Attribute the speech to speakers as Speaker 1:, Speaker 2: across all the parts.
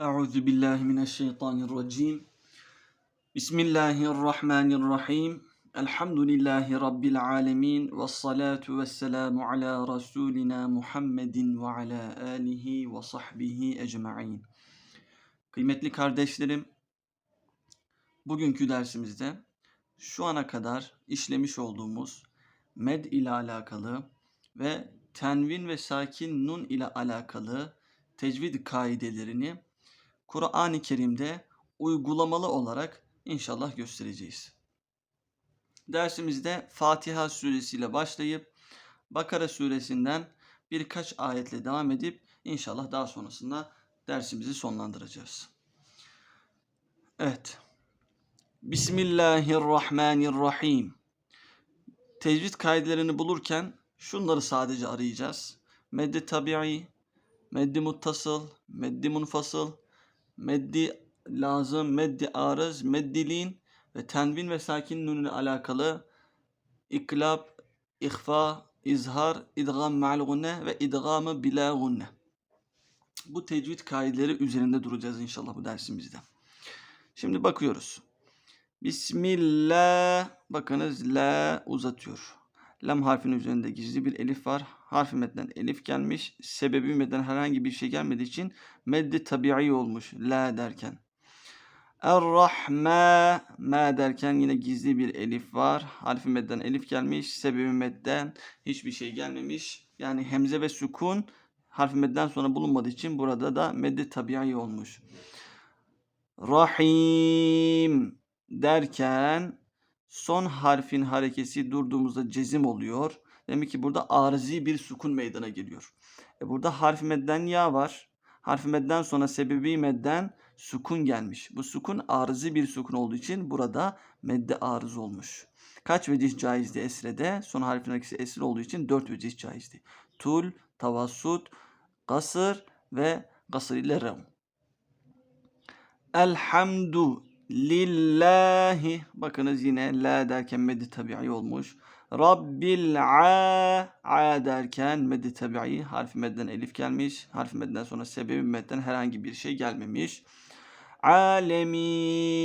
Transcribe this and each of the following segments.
Speaker 1: Euzu billahi mineşşeytanirracim. Bismillahirrahmanirrahim. Elhamdülillahi rabbil alamin ve salatu vesselamu ala rasulina Muhammedin ve ala alihi ve sahbihi ecmaîn. Kıymetli kardeşlerim, bugünkü dersimizde şu ana kadar işlemiş olduğumuz med ile alakalı ve tenvin ve sakin nun ile alakalı tecvid kaidelerini Kur'an-ı Kerim'de uygulamalı olarak inşallah göstereceğiz. Dersimizde Fatiha suresiyle başlayıp Bakara suresinden birkaç ayetle devam edip inşallah daha sonrasında dersimizi sonlandıracağız. Evet. Bismillahirrahmanirrahim. Tecvid kaidelerini bulurken şunları sadece arayacağız. Meddi tabi'i, meddi muttasıl, meddi munfasıl, meddi lazım, meddi arız, meddilin ve tenvin ve sakin nun ile alakalı iklab, ihfa, izhar, idgam ma'al ve idgamı bila gunne. Bu tecvid kaideleri üzerinde duracağız inşallah bu dersimizde. Şimdi bakıyoruz. Bismillah. Bakınız la uzatıyor. Lam harfinin üzerinde gizli bir elif var. Harfi medden elif gelmiş. Sebebi medden herhangi bir şey gelmediği için meddi tabi'i olmuş. La derken. Er-Rahma ma derken yine gizli bir elif var. Harfi medden elif gelmiş. Sebebi medden hiçbir şey gelmemiş. Yani hemze ve sükun harfi medden sonra bulunmadığı için burada da meddi tabi'i olmuş. Rahim derken son harfin harekesi durduğumuzda cezim oluyor. Demek ki burada arızi bir sukun meydana geliyor. E burada harf medden ya var. Harf medden sonra sebebi medden sukun gelmiş. Bu sukun arızi bir sukun olduğu için burada medde arız olmuş. Kaç vecih caizdi esrede? Son harfin harekesi esir olduğu için dört vecih caizdi. Tul, tavassut, kasır ve kasır ile rem. Elhamdu lillahi. Bakınız yine la derken meddi tabi'i olmuş. Rabbil a a derken meddi tabi'i harfi medden elif gelmiş. Harfi medden sonra sebebi medden herhangi bir şey gelmemiş. Alemin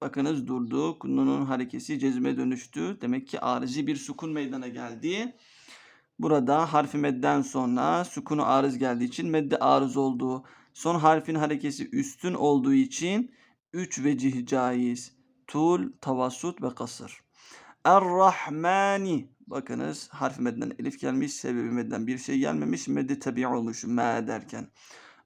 Speaker 1: Bakınız durduk. Nun'un harekesi cezime dönüştü. Demek ki arizi bir sukun meydana geldi. Burada harfi medden sonra sukunu arız geldiği için medde arız oldu. Son harfin harekesi üstün olduğu için 3 vecih caiz. Tul, tavassut ve kasır. Er-Rahmani. Bakınız harf medden elif gelmiş. Sebebi medden bir şey gelmemiş. Meddi tabi olmuş. Ma derken.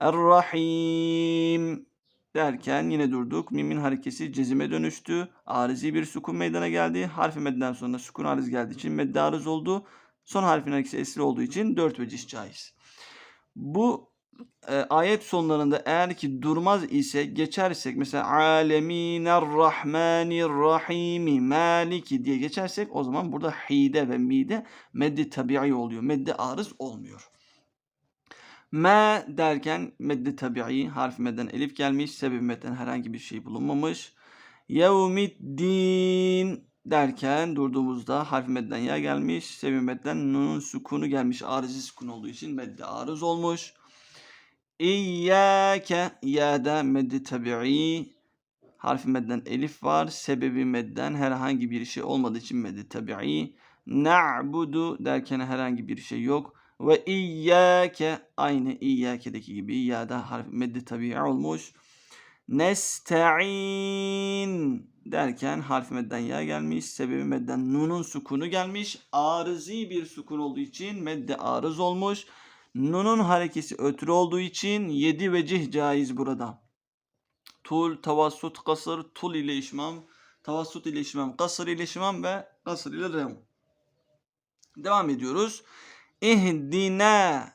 Speaker 1: Er-Rahim derken yine durduk. Mimin harekesi cezime dönüştü. Arizi bir sukun meydana geldi. Harfi medden sonra sukun arız geldiği için medde arız oldu. Son harfin harekesi esir olduğu için dört vecih caiz. Bu e, ayet sonlarında eğer ki durmaz ise geçersek mesela aleminer rahmanir rahimi maliki diye geçersek o zaman burada hide ve mide meddi tabi'i oluyor. Meddi arız olmuyor. Ma derken meddi tabi'i harf medden elif gelmiş. Sebebi medden herhangi bir şey bulunmamış. Yevmiddin derken durduğumuzda harf medden ya gelmiş. Sebebi medden nunun sukunu gelmiş. Arızi sukun olduğu için meddi arız olmuş. İyyâke yâda meddi tabi'i harfi medden elif var. Sebebi medden herhangi bir şey olmadığı için meddi tabi'i. Na'budu derken herhangi bir şey yok. Ve iyyâke aynı iyyâke'deki gibi yâda harfi meddi tabi'i olmuş. Nesta'in derken harf medden ya gelmiş. Sebebi medden nunun sukunu gelmiş. Arızi bir sukun olduğu için medde arız olmuş. Nun'un harekesi ötürü olduğu için 7 vecih caiz burada. Tul, tavassut, kasır, tul ile işmam, tavassut ile işmam, kasır ile işmam ve kasır ile rem. Devam ediyoruz. İhdina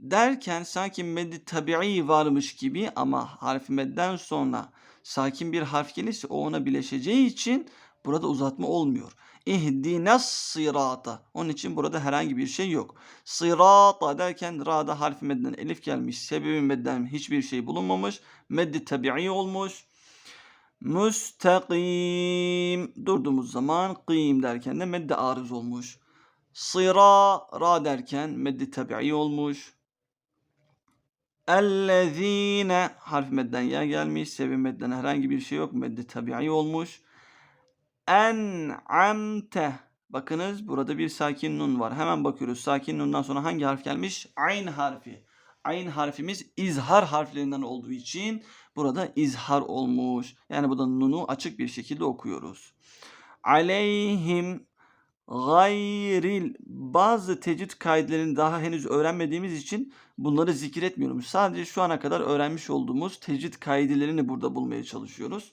Speaker 1: derken sanki meddi tabi'i varmış gibi ama harfi medden sonra sakin bir harf gelirse o ona bileşeceği için burada uzatma olmuyor. İhdines sırata. Onun için burada herhangi bir şey yok. Sırata derken ra'da harfi medden elif gelmiş. Sebebi medden hiçbir şey bulunmamış. Meddi tabi'i olmuş. Müstakim durduğumuz zaman kıyım derken de meddi arız olmuş. Sıra ra derken meddi tabi'i olmuş. Ellezine harf medden ya gelmiş. Sebebi medden herhangi bir şey yok. Meddi tabi'i olmuş. En'amte. Bakınız burada bir sakin nun var. Hemen bakıyoruz. Sakin nundan sonra hangi harf gelmiş? Ayn harfi. Ayn harfimiz izhar harflerinden olduğu için burada izhar olmuş. Yani burada nunu açık bir şekilde okuyoruz. Aleyhim gayril bazı tecvid kaidelerini daha henüz öğrenmediğimiz için bunları zikretmiyorum. Sadece şu ana kadar öğrenmiş olduğumuz tecvid kaidelerini burada bulmaya çalışıyoruz.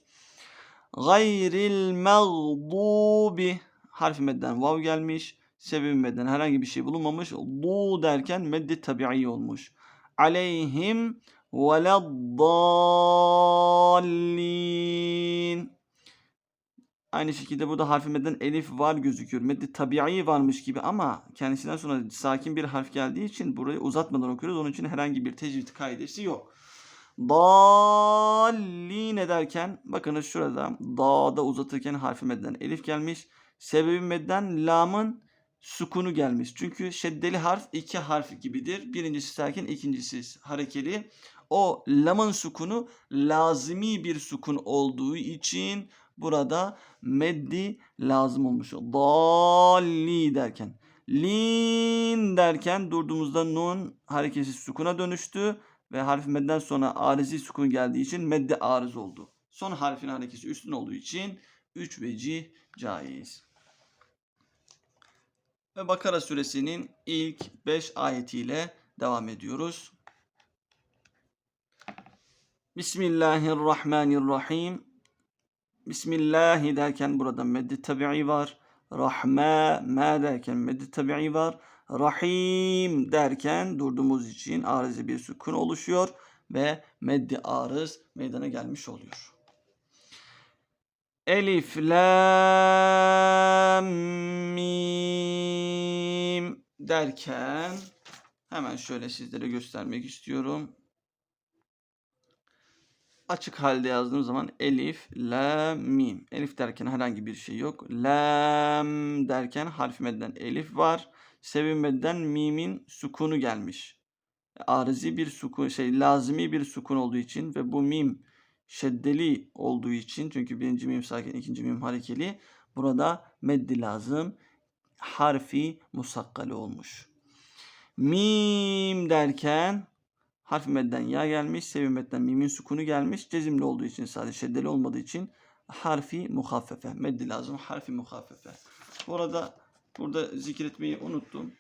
Speaker 1: Gayril mağdubi harfi medden vav gelmiş. Sebebi medden herhangi bir şey bulunmamış. Du derken meddi tabi'i olmuş. Aleyhim veleddallin. Aynı şekilde burada harfi medden elif var gözüküyor. Meddi tabi'i varmış gibi ama kendisinden sonra sakin bir harf geldiği için burayı uzatmadan okuyoruz. Onun için herhangi bir tecvid kaidesi yok. Dalline derken bakınız şurada dağda uzatırken harfi medden elif gelmiş. Sebebi medden lamın sukunu gelmiş. Çünkü şeddeli harf iki harf gibidir. Birincisi sakin, ikincisi harekeli. O lamın sukunu lazimi bir sukun olduğu için burada meddi lazım olmuş. Dalli derken. Lin derken durduğumuzda nun hareketi sukuna dönüştü ve harfi medden sonra arizi sukun geldiği için medde arız oldu. Son harfin hareketi üstün olduğu için 3 vecih caiz. Ve Bakara suresinin ilk 5 ayetiyle devam ediyoruz. Bismillahirrahmanirrahim. Bismillahi derken burada meddi tabi'i var. Rahma ma derken meddi tabi'i var. Rahim derken durduğumuz için arızi bir sükun oluşuyor ve meddi arız meydana gelmiş oluyor. Elif, lam, mim derken hemen şöyle sizlere göstermek istiyorum. Açık halde yazdığım zaman elif, lam, mim. Elif derken herhangi bir şey yok. Lam derken harf medden elif var. Sevinmeden mimin sukunu gelmiş. Arızi bir sukun, şey lazimi bir sukun olduğu için ve bu mim şeddeli olduğu için çünkü birinci mim sakin, ikinci mim harekeli. Burada meddi lazım. Harfi musakkale olmuş. Mim derken harf medden ya gelmiş, sevim medden mimin sukunu gelmiş. Cezimli olduğu için sadece şeddeli olmadığı için harfi muhaffefe. Meddi lazım, harfi muhaffefe. Bu arada burada zikretmeyi unuttum.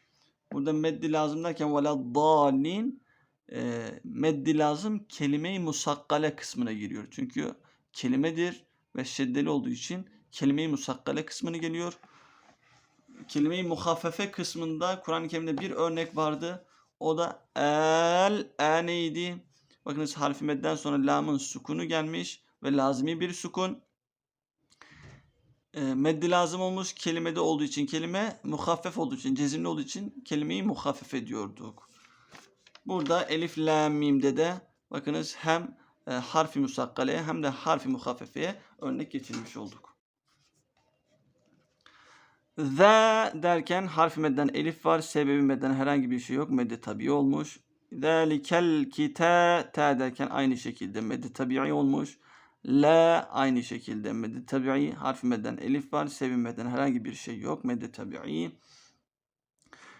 Speaker 1: Burada meddi lazım derken vela dalin e, meddi lazım kelime-i musakkale kısmına giriyor. Çünkü kelimedir ve şeddeli olduğu için kelime-i musakkale kısmına geliyor. Kelime-i muhaffefe kısmında Kur'an-ı Kerim'de bir örnek vardı. O da el, e neydi? Bakınız harfi medden sonra lamın sukunu gelmiş ve lazimi bir sukun. E, meddi lazım olmuş kelimede olduğu için kelime muhaffef olduğu için cezimli olduğu için kelimeyi muhaffef ediyorduk. Burada elif la mim'de de bakınız hem e, harfi musakkaleye hem de harfi muhaffefeye örnek getirmiş olduk. Za derken harfi medden elif var. Sebebi medden herhangi bir şey yok. Medde tabi olmuş. Zalikel kita ta derken aynı şekilde medde tabii olmuş. La aynı şekilde medde tabii harfi medden elif var. Sebebi medden herhangi bir şey yok. Medde tabii.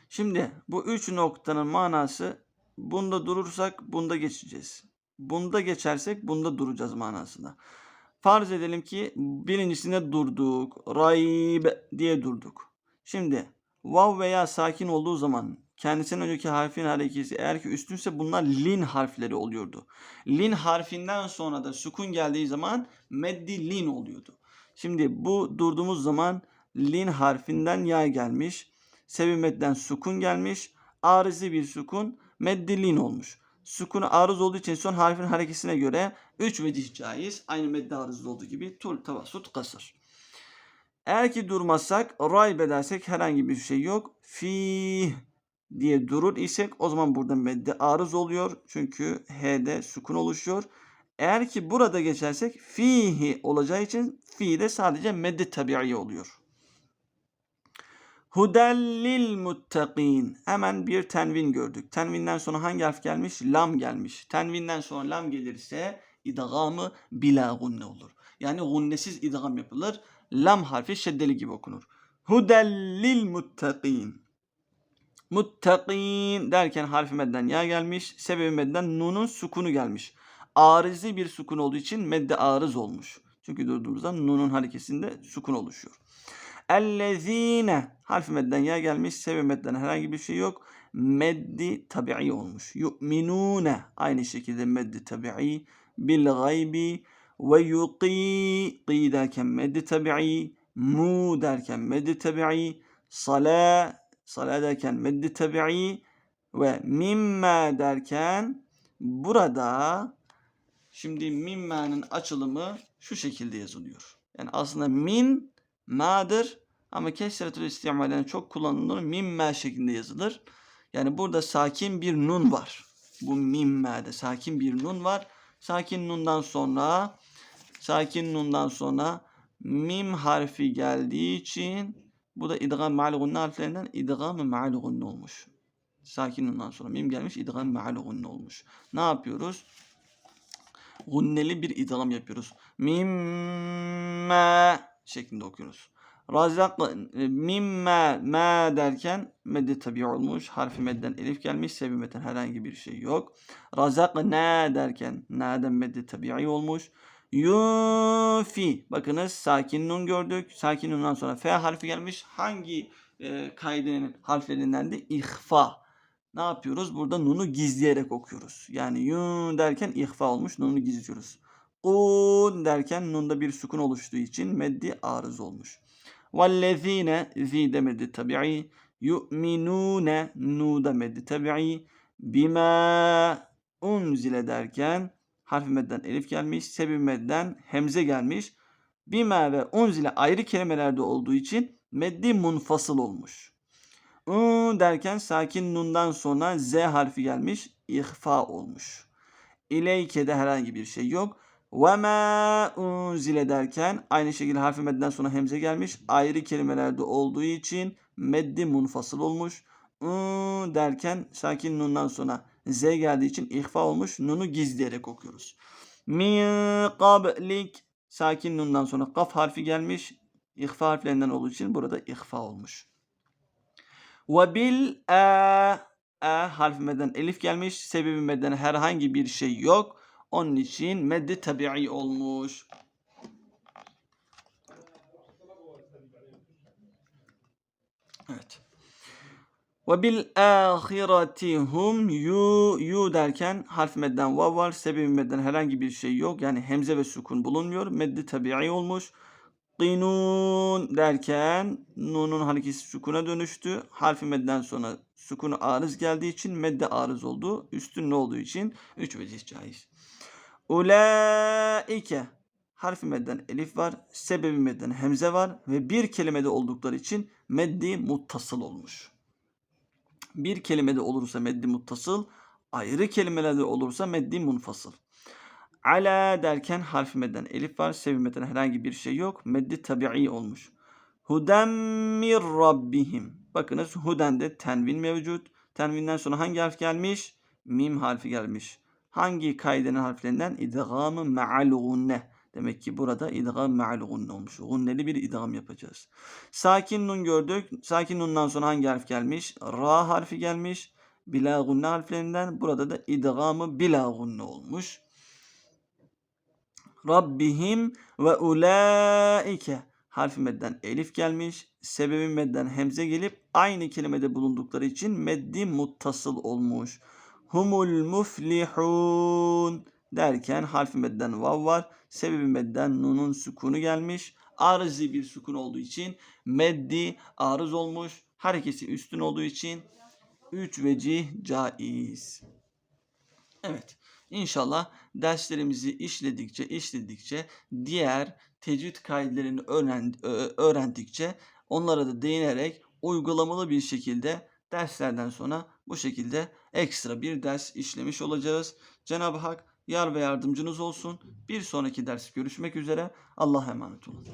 Speaker 1: Şimdi bu üç noktanın manası bunda durursak bunda geçeceğiz. Bunda geçersek bunda duracağız manasında. Farz edelim ki birincisinde durduk. Raib diye durduk. Şimdi vav veya sakin olduğu zaman kendisinden önceki harfin hareketi eğer ki üstünse bunlar lin harfleri oluyordu. Lin harfinden sonra da sukun geldiği zaman meddi lin oluyordu. Şimdi bu durduğumuz zaman lin harfinden ya gelmiş. Sevimetten sukun gelmiş. Arizi bir sukun meddi lin olmuş sukunu arız olduğu için son harfin hareketine göre 3 vedih caiz. Aynı medde arızlı olduğu gibi tul, tavassut, kasır. Eğer ki durmazsak, rayb edersek herhangi bir şey yok. Fi diye durur isek o zaman burada medde arız oluyor. Çünkü H'de sukun oluşuyor. Eğer ki burada geçersek fihi olacağı için fi de sadece medde tabi'i oluyor. Hudellil muttakin. Hemen bir tenvin gördük. Tenvinden sonra hangi harf gelmiş? Lam gelmiş. Tenvinden sonra lam gelirse idgamı bila gunne olur. Yani gunnesiz idgam yapılır. Lam harfi şeddeli gibi okunur. Hudellil muttakin. Muttakin derken harfi medden ya gelmiş. Sebebi medden nunun sukunu gelmiş. Arizi bir sukun olduğu için medde arız olmuş. Çünkü durduğumuzda nunun harekesinde sukun oluşuyor. Ellezine harfi medden ya gelmiş. Sebebi medden herhangi bir şey yok. Meddi tabi'i olmuş. Yu'minune aynı şekilde meddi tabi'i bil gaybi ve yuqi qi derken meddi tabi'i mu derken meddi tabi'i sala sala derken meddi tabi'i ve mimma derken burada şimdi mimma'nın açılımı şu şekilde yazılıyor. Yani aslında min ma'dır ama kesretül istimalen çok kullanılır. Mimma şeklinde yazılır. Yani burada sakin bir nun var. Bu mimma'da sakin bir nun var. Sakin nundan sonra sakin nundan sonra mim harfi geldiği için bu da idgam ma'al gunne harflerinden idgam ma'al gunne olmuş. Sakin nundan sonra mim gelmiş idgam ma'al gunne olmuş. Ne yapıyoruz? Gunneli bir idgam yapıyoruz. Mimme şeklinde okuyoruz. Razak e, mimme ma derken medde tabi olmuş. Harfi medden elif gelmiş. Sebimeten herhangi bir şey yok. Razak ne derken na'den medde tabii olmuş. Yufi. Bakınız sakin nun gördük. Sakin nundan sonra f harfi gelmiş. Hangi e, kaidenin harflerinden de ihfa. Ne yapıyoruz? Burada nunu gizleyerek okuyoruz. Yani yun derken ihfa olmuş. Nunu gizliyoruz. Un derken nunda bir sukun oluştuğu için meddi arız olmuş. Vellezine zi demedi tabi'i. Yu'minune nu demedi tabi'i. Bima unzile derken harfi medden elif gelmiş. Sebebi medden hemze gelmiş. Bima ve unzile ayrı kelimelerde olduğu için meddi munfasıl olmuş. U derken sakin nundan sonra z harfi gelmiş. İhfa olmuş. İleyke'de herhangi bir şey yok. Ve ma unzile derken aynı şekilde harfi medden sonra hemze gelmiş. Ayrı kelimelerde olduğu için meddi munfasıl olmuş. U derken sakin nundan sonra z geldiği için ihfa olmuş. Nunu gizleyerek okuyoruz. Min qablik sakin nundan sonra kaf harfi gelmiş. İhfa harflerinden olduğu için burada ihfa olmuş. Ve bil e, e harfi medden elif gelmiş. Sebebi medden herhangi bir şey yok. Onun için meddi tabi'i olmuş. Evet. Ve bil ahireti hum yu yu derken harf medden vav var. Sebebi medden herhangi bir şey yok. Yani hemze ve sukun bulunmuyor. Meddi tabi'i olmuş. Qinun derken nunun hareketi sukuna dönüştü. Harfi medden sonra sukunu arız geldiği için medde arız oldu. Üstünlü olduğu için üç vecih caiz. Ulaike harfi medden elif var. Sebebi medden hemze var. Ve bir kelimede oldukları için meddi muttasıl olmuş. Bir kelimede olursa meddi muttasıl, ayrı kelimelerde olursa meddi munfasıl. Ala derken harfi medden elif var. Sebebi medden herhangi bir şey yok. Meddi tabi'i olmuş. Huden rabbihim. Bakınız huden tenvin mevcut. Tenvinden sonra hangi harf gelmiş? Mim harfi gelmiş. Hangi kaidenin harflerinden? İdgamı ma'al gunne. Demek ki burada idgam ma'al gunne olmuş. Gunneli bir idgam yapacağız. Sakin nun gördük. Sakin nundan sonra hangi harf gelmiş? Ra harfi gelmiş. Bila gunne harflerinden. Burada da idgamı bila gunne olmuş. Rabbihim ve ulaike harfi medden elif gelmiş. Sebebi medden hemze gelip aynı kelimede bulundukları için meddi muttasıl olmuş humul muflihun derken harfi medden vav var. Sebebi medden nunun sukunu gelmiş. Arızi bir sukun olduğu için meddi arız olmuş. Harekesi üstün olduğu için üç vecih caiz. Evet. İnşallah derslerimizi işledikçe işledikçe diğer tecvid kaidelerini öğrendikçe onlara da değinerek uygulamalı bir şekilde derslerden sonra bu şekilde ekstra bir ders işlemiş olacağız. Cenab-ı Hak yar ve yardımcınız olsun. Bir sonraki ders görüşmek üzere. Allah'a emanet olun.